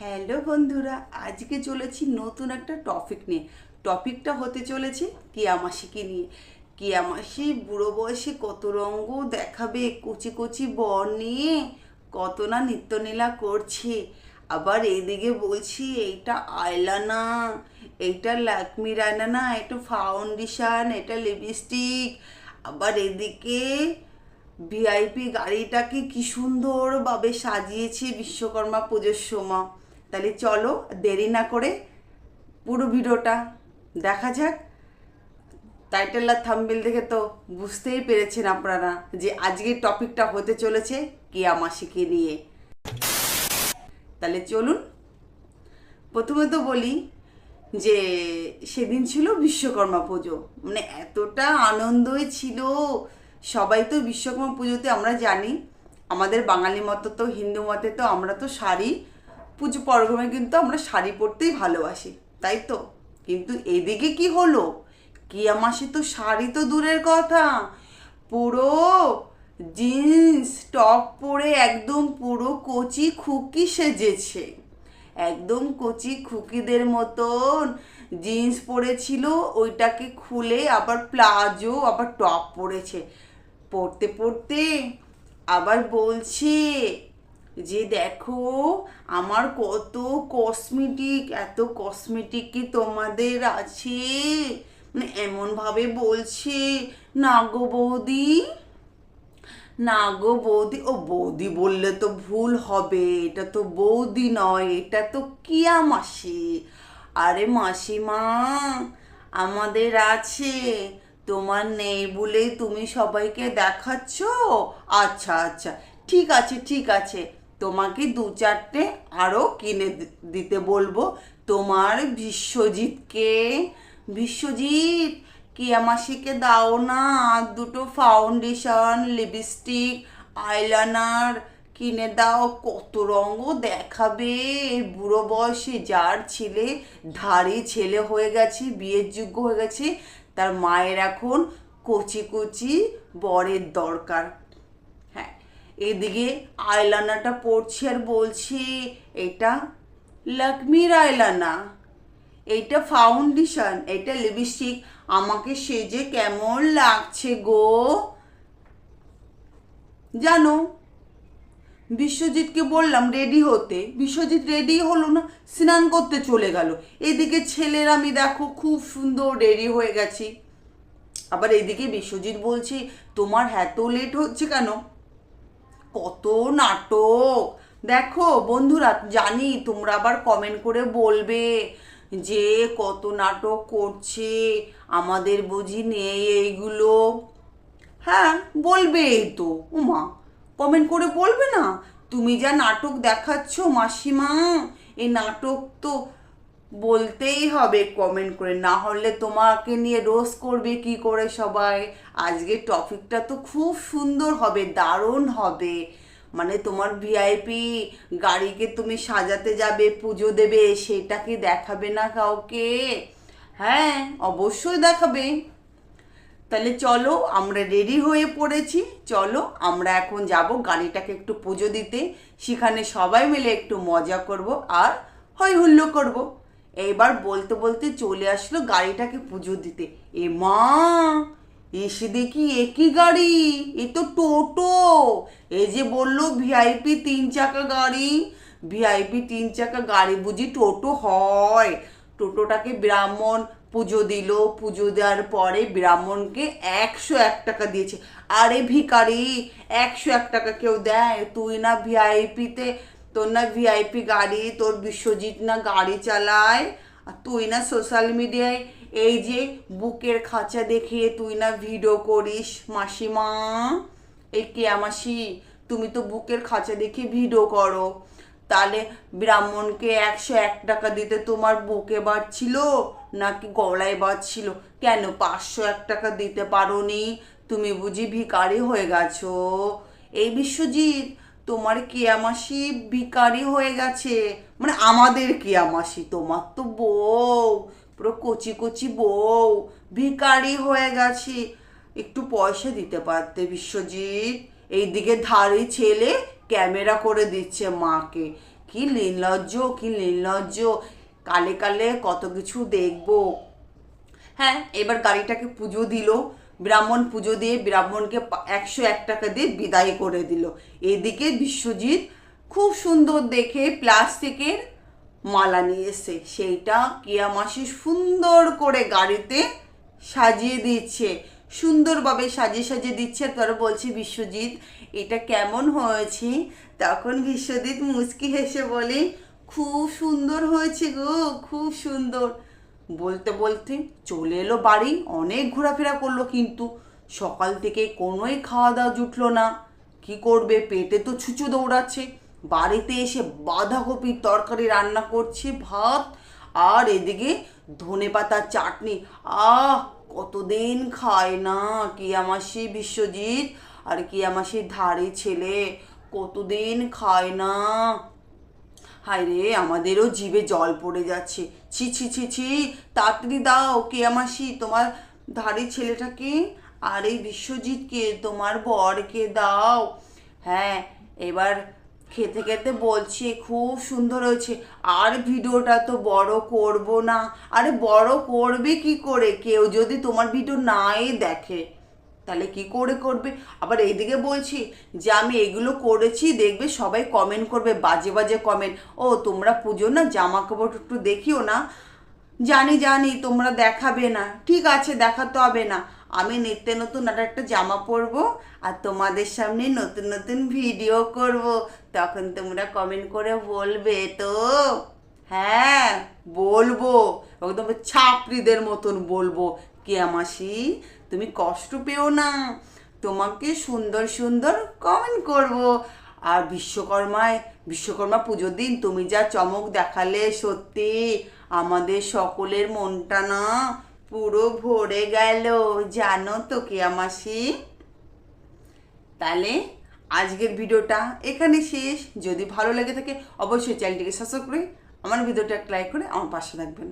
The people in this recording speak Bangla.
হ্যালো বন্ধুরা, আজকে চলেছি নতুন একটা টপিক নিয়ে। টপিকটা হতে চলেছে কিয়ামাসিকে নিয়ে। কিয়ামাসি বুড়ো বয়সে কত রঙ্গ দেখাবে, কচি কচি বর নিয়ে, কত না নিত্যনীলা করছে। আবার এইদিকে বলছি, এইটা আয়লানা, এইটা ল্যাকমির আয়না না এটা ফাউন্ডেশন, এটা লিপস্টিক। আবার এদিকে ভিআইপি গাড়িটাকে কি সুন্দরভাবে সাজিয়েছে বিশ্বকর্মা পুজোর সময়। তাহলে চলো, দেরি না করে পুরো ভিডিওটা দেখা যাক। টাইটেল আর থাম্বেল দেখে তো বুঝতেই পেরেছেন আপনারা যে আজকের টপিকটা হতে চলেছে কিয়ামাসিকে নিয়ে। তাহলে চলুন, প্রথমে তো বলি যে সেদিন ছিল বিশ্বকর্মা পুজো। মানে এতটা আনন্দই ছিল। সবাই তো বিশ্বকর্মা পুজোতে আমরা জানি, আমাদের বাঙালি মতো তো, হিন্দু মতে তো আমরা তো শাড়ি পুজো পর্বমে কিন্তু আমরা শাড়ি পরতেই ভালোবাসি, তাই তো? কিন্তু এদিকে কি হলো? কিয়া মাসে তো শাড়ি তো দূরের কথা। পুরো জিন্স, টপ পরে একদম পুরো কচি খুকি সেজেছে। একদম কচি খুকিদের মতন জিন্স পরেছিল, ওইটাকে খুলে আবার প্লাজো, আবার টপ পরেছে। পরতে পরতে আবার বলছে যে দেখো, আমার কত কসমেটিক এত কসমেটিক কি তোমাদের আছে? মানে এমনভাবে বলছে, না গো বৌদি, না গো বৌদি। ও বৌদি বললে তো ভুল হবে, এটা তো বৌদি নয়, এটা তো কিয়া মাসি। আরে মাসিমা, আমাদের আছে, তোমার নেই বলেই তুমি সবাইকে দেখাচ্ছ? আচ্ছা আচ্ছা ঠিক আছে ঠিক আছে। তোমাকে দু চারটে আরও কিনে দিতে বলব। তোমার বিশ্বজিৎকে, বিশ্বজিৎ, কিয়ামাসিকে দাও না। আর দুটো ফাউন্ডেশন, লিপস্টিক আইলানার কিনে দাও। কত রঙ দেখাবে। বুড়ো বয়সে যার ছেলে, ধারে ছেলে হয়ে গেছে, বিয়ের যোগ্য হয়ে গেছে, তার মায়ের এখন কচি কচি বরের দরকার। এদিকে আইলানাটা পড়ছি আর বলছি, এটা লক্ষ্মীর আইলানা এটা ফাউন্ডেশন এটা লিপস্টিক আমাকে সেজে কেমন লাগছে গো? জানো, বিশ্বজিৎকে বললাম রেডি হতে। বিশ্বজিৎ রেডি হলো না, স্নান করতে চলে গেল। এদিকে ছেলের আমি দেখো খুব সুন্দর রেডি হয়ে গেছি। আবার এদিকে বিশ্বজিৎ বলছি, তোমার এত লেট হচ্ছে কেন? কত নাটক। দেখো বন্ধুরা, জানি তোমরা আবার কমেন্ট করে বলবে যে কত নাটক করছে, আমাদের বুঝি নেই এইগুলো। হ্যাঁ বলবেই তো। উমা কমেন্ট করে বলবে না? তুমি যা নাটক দেখাচ্ছ মাসিমা এই নাটক তো বলতেই হবে কমেন্ট করে, না হলে তোমাকে নিয়ে রোজ করবে কি করে সবাই? আজকে টপিকটা তো খুব সুন্দর হবে, দারুণ হবে। মানে তোমার ভিআইপি গাড়িকে তুমি সাজাতে যাবে, পুজো দেবে, সেটা কি দেখাবে না কাউকে? হ্যাঁ অবশ্যই দেখাবে। তাহলে চলো, আমরা রেডি হয়ে পড়েছি। চলো, আমরা এখন যাব গাড়িটাকে একটু পুজো দিতে। সেখানে সবাই মিলে একটু মজা করব আর হই হুল্লো করব। এইবার বলতে বলতে চলে আসলো গাড়িটাকে পুজো দিতে। এ মা, এসে দেখি একই গাড়ি, এ তো টোটো। এই যে বলল ভিআইপি তিন চাকা গাড়ি ভিআইপি তিন চাকা গাড়ি বুঝি টোটো হয়। টোটোটাকে ব্রাহ্মণ পুজো দিল, পুজো দেওয়ার পরে ব্রাহ্মণকে একশো এক টাকা দিয়েছে। আরে ভিখারি, একশো এক টাকা কেউ দেয়? তুই না ভিআইপিতে তোর না ভিআইপি গাড়ি, তোর বিশ্বজিৎ না গাড়ি চালায়, আর তুই না সোশ্যাল মিডিয়ায় এই যে বুকের খাঁচা দেখিয়ে তুই না ভিডিও করিস, মাসিমা। এই কেয়ামাসি তুমি তো বুকের খাঁচা দেখিয়ে ভিডিও করো। তাহলে ব্রাহ্মণকে একশো এক টাকা দিতে তোমার বুকে বাড়ছিল নাকি গলায় বাড়ছিল কেন পাঁচশো এক টাকা দিতে পারোনি? তুমি বুঝি ভিকারি হয়ে গেছো। এই বিশ্বজিৎ তোমার কেয়ামাসি ভিখারি হয়ে গেছে। মানে আমাদের কেয়ামাসি, তোমার তো বউ, পুরো কচি কচি বউ, ভিখারি হয়ে গেছি। একটু পয়সা দিতে পারতে বিশ্বজিৎ। এইদিকে ধারে ছেলে ক্যামেরা করে দিচ্ছে মাকে। কি নির্লজ্জ কি নির্লজ্জ। কালে কালে কত কিছু দেখব। হ্যাঁ এবার গাড়িটাকে পুজো দিল। ব্রাহ্মণ পুজো দিয়ে ব্রাহ্মণকে একশো এক টাকা দিয়ে বিদায় করে দিল। এদিকে বিশ্বজিৎ খুব সুন্দর দেখে প্লাস্টিকের মালা নিয়ে সেইটা কেয়া মাসি সুন্দর করে গাড়িতে সাজিয়ে দিচ্ছে, সুন্দরভাবে সাজিয়ে সাজিয়ে দিচ্ছে। তারা বলছে, বিশ্বজিৎ, এটা কেমন হয়েছে? তখন বিশ্বজিৎ মুচকি হেসে বলে, খুব সুন্দর হয়েছে গো, খুব সুন্দর। বলতে বলতে চলে এলো বাড়ি, অনেক ঘোরাফেরা করল কিন্তু। সকাল থেকে কোনোই খাওয়া দাওয়া জুটলো না। কি করবে? পেটে তো ছুঁচো দৌড়াচ্ছে। বাড়িতে এসে বাঁধাকপির তরকারি রান্না করছে, ভাত আর এদিকে ধনে পাতার চাটনি। আহ, কতদিন খায় না? কিয়ামাসি বিশ্বজিৎ? আর কিয়ামাসির ধারে ছেলে? কতদিন খায় না? হায় রে, আমাদেরও জিভে জল পড়ে যাচ্ছে। ছি ছি ছি ছি, তাড়াতাড়ি দাও কে আমাসি তোমার ধারি ছেলেটাকে আর এই বিশ্বজিৎকে, তোমার বরকে দাও। হ্যাঁ এবার খেতে খেতে বলছি, খুব সুন্দর হয়েছে। আর ভিডিওটা তো বড় করব না। আরে বড় করবে কি করে? কেউ যদি তোমার ভিডিও নাই দেখে। তাহলে কি করে করবে? আবার এইদিকে বলছি যে আমি এগুলো করেছি, দেখবে সবাই কমেন্ট করবে, বাজে বাজে কমেন্ট ও, তোমরা পুজো না জামা কাপড় একটু দেখিও না? জানি জানি, তোমরা দেখাবে না। ঠিক আছে, দেখাতে হবে না। আমি নিত্য নতুন আর একটা জামা পরবো আর তোমাদের সামনে নতুন নতুন ভিডিও করব। তখন তোমরা কমেন্ট করে বলবে তো। হ্যাঁ বলব। একদম ছাপড়িদের মতন বলব। কে মাসি, তুমি কষ্ট পেও না। তোমাকে সুন্দর সুন্দর কমেন্ট করব। আর বিশ্বকর্মায়, বিশ্বকর্মা পুজোর দিন তুমি যা চমক দেখালে সত্যি আমাদের সকলের মনটা না পুরো ভরে গেল। জানো তো কে মাসি? তাহলে আজকের ভিডিওটা এখানে শেষ। যদি ভালো লেগে থাকে, অবশ্যই চ্যানেলটিকে সাবস্ক্রাইব করে, আমার ভিডিওটা লাইক করে আমার পাশে থাকবেন।